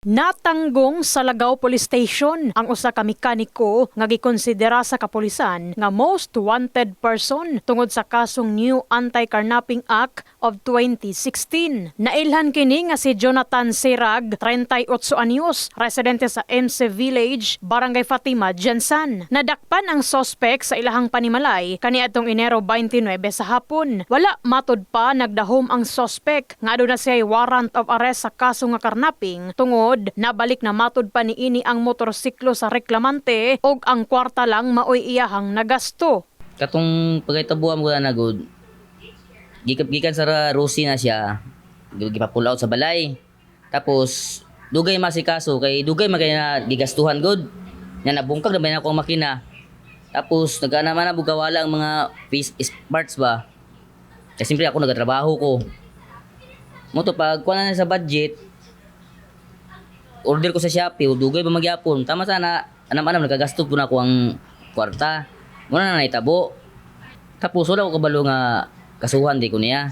Natanggong sa Lagaw Police Station ang usa ka mekaniko nga gikonsidera sa kapulisan nga most wanted person tungod sa kasong New Anti-Carnapping Act of 2016. Nailhan kini nga si Jonathan Sirag, 38 anyos, residente sa MC Village, Barangay Fatima, Jensan. Nadakpan ang sospek sa ilahang panimalay kaniadtong Enero 29 sa hapon. Wala matud pa nagdahom ang sospek nga aduna siya warrant of arrest sa kaso nga karnaping tungod nabalik na matud pa niini ang motorsiklo sa reklamante og ang kwarta lang maoy iyahang nagasto. katong pagkitabuan ko na good. Gikap gikan sa Rosie na siya. Gipapull out sa balay. Tapos dugay masikaso kay dugay magay na gigastuhan good. Nya nabungkag na ba na akong makina? Tapos nagana man na bugawala ang mga piece parts ba? Kasi siyempre ako nagatrabaho ko. Mo to pag kuha na sa budget order ko sa Shopee dugay ba magyapon? Tama sana anam-anam nagagasto po na ako ang kwarta. Muna na naitabo. Tapos wala ko kabalo nga kasuhan di ko niya.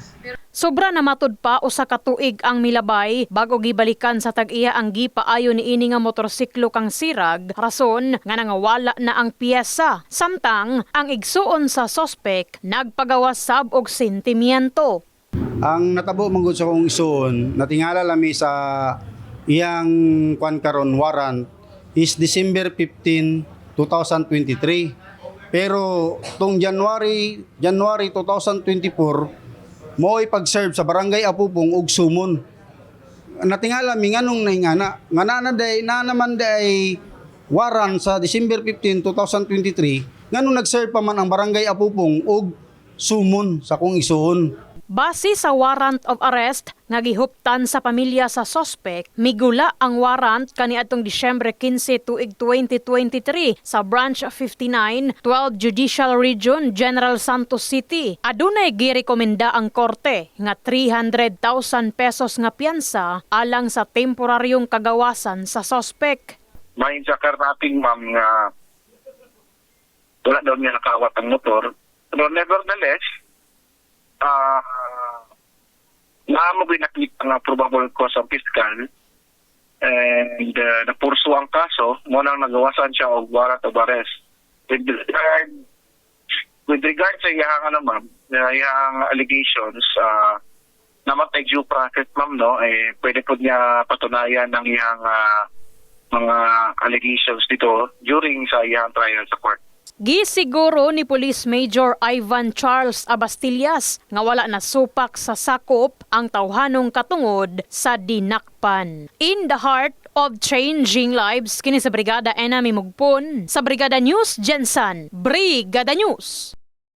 Sobra na matud pa usa ka tuig ang milabay. Bago gibalikan sa tag-iya ang gipaayo ni ini nga motorsiklo kang sirag rason nga nangawala na ang piyesa. Samtang ang igsuon sa sospek nagpagawas sab og sentimiento. Ang natabo manggod sa kong isuon, natingala lami sa iyang kwan karon warrant is December 15, 2023. Pero tong January January 2024 mo pag-serve sa barangay Apupong ug sumon. Natingala mi nganong nahingana. Nga na day na naman day warrant sa December 15, 2023 nganong nag-serve pa man ang barangay Apupong ug sumon sa kong isuon. Base sa warrant of arrest nga gihuptan sa pamilya sa sospek, migula ang warrant kaniadtong Disyembre 15 tuig 2023 sa Branch 59, 12 Judicial Region, General Santos City. Adunay girekomenda ang korte nga 300,000 pesos nga piyansa alang sa temporaryong kagawasan sa sospek. Mahin sa karnapping ma'am nga wala daw niya nakawat ang motor. Pero nevertheless, ah uh, mo nakita nga probable cause of fiscal and uh, napurso ang kaso mo nang nagawasan siya og warrant of arrest. With regard, with regard sa iyang ano ma'am, iyang allegations, ah namatay due process ma'am no, eh pwede po niya patunayan ng iyang ah, mga allegations dito during sa iyang trial sa court. Gisiguro ni Police Major Ivan Charles Abastillas nga wala na supak sa sakop ang tawhanong katungod sa dinakpan. In the heart of changing lives kini sa Brigada Enami Mugpon sa Brigada News Jensen. Brigada News.